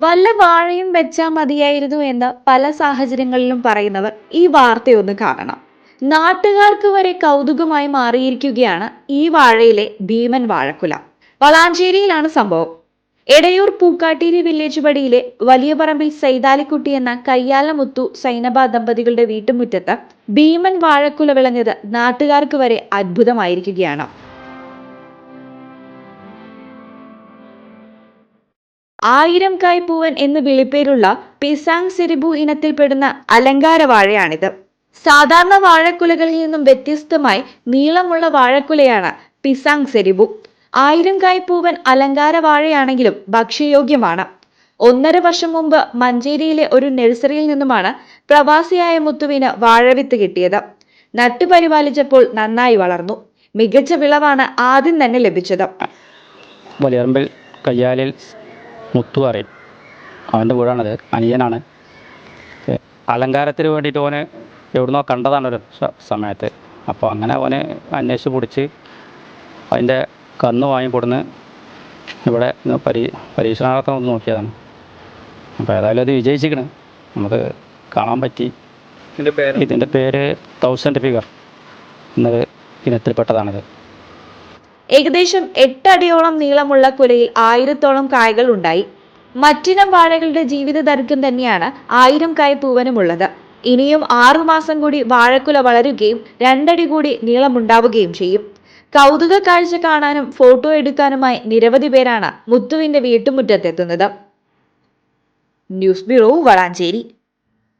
വല്ല വാഴയും വെച്ചാൽ മതിയായിരുന്നു എന്ന് പല സാഹചര്യങ്ങളിലും പറയുന്നവർ ഈ വാർത്തയൊന്ന് കാണണം. നാട്ടുകാർക്ക് വരെ കൗതുകമായി മാറിയിരിക്കുകയാണ് ഈ വാഴയിലെ ഭീമൻ വാഴക്കുല. വളാഞ്ചേരിയിലാണ് സംഭവം. എടയൂർ പൂക്കാട്ടേരി വില്ലേജ് പടിയിലെ വലിയ പറമ്പിൽ സൈതാലിക്കുട്ടി എന്ന കയ്യാലമുത്തു സൈനബ ദമ്പതികളുടെ വീട്ടുമുറ്റത്ത് ഭീമൻ വാഴക്കുല വിളഞ്ഞത് നാട്ടുകാർക്ക് വരെ അത്ഭുതമായിരിക്കുകയാണ്. ആയിരം കായ് പൂവൻ എന്ന് വിളിപ്പേരുള്ള പിസാങ് സെരിബു ഇനത്തിൽപ്പെടുന്ന അലങ്കാര വാഴയാണിത്. സാധാരണ വാഴക്കുലകളിൽ നിന്നും വ്യത്യസ്തമായി നീളമുള്ള വാഴക്കുലയാണ് പിസാങ് സെരിബു ആയിരം കായ് പൂവൻ അലങ്കാര വാഴയാണെങ്കിലും ഭക്ഷ്യയോഗ്യമാണ്. ഒന്നര വർഷം മുമ്പ് മഞ്ചേരിയിലെ ഒരു നഴ്സറിയിൽ നിന്നുമാണ് പ്രവാസിയായ മുത്തുവിന് വാഴവിത്ത് കിട്ടിയത്. നട്ടുപരിപാലിച്ചപ്പോൾ നന്നായി വളർന്നു. മികച്ച വിളവാണ് ആദ്യം തന്നെ ലഭിച്ചത്. കയ്യാലിൽ മുത്തു പറയും. അവന്റെ വീടാണത്. അനിയനാണ്. അലങ്കാരത്തിന് വേണ്ടിയിട്ട് ഓന് എവിടുന്നോ കണ്ടതാണ് ഒരു സമയത്ത്. അപ്പോൾ അങ്ങനെ ഓന് അന്വേഷിച്ച് പിടിച്ച് അതിന്റെ കന്ന് വാങ്ങിക്കൊടുന്ന് ഇവിടെ പരീ പരീക്ഷണാർത്ഥം ഒന്ന് നോക്കിയതാണ്. അപ്പോൾ ഏതായാലും അത് വിജയിച്ചിരിക്കണ്. നമുക്ക് കാണാൻ പറ്റി. ഇതിന്റെ പേര്? തൗസൻഡ് ഫിഗർ എന്നത് ഇനത്തിൽപ്പെട്ടതാണിത്. ഏകദേശം എട്ടടിയോളം നീളമുള്ള കുലയിൽ ആയിരത്തോളം കായകൾ ഉണ്ടായി. മറ്റിനം വാഴകളുടെ ജീവിത ദൈർഘ്യം തന്നെയാണ് ആയിരം കായ പൂവനുമുള്ളത്. ഇനിയും ആറുമാസം കൂടി വാഴക്കുല വളരുകയും രണ്ടടി കൂടി നീളമുണ്ടാവുകയും ചെയ്യും. കൗതുക കാഴ്ച കാണാനും ഫോട്ടോ എടുക്കാനുമായി നിരവധി പേരാണ് മുത്തുവിന്റെ വീട്ടുമുറ്റത്തെത്തുന്നത്. News bureau Valanchery.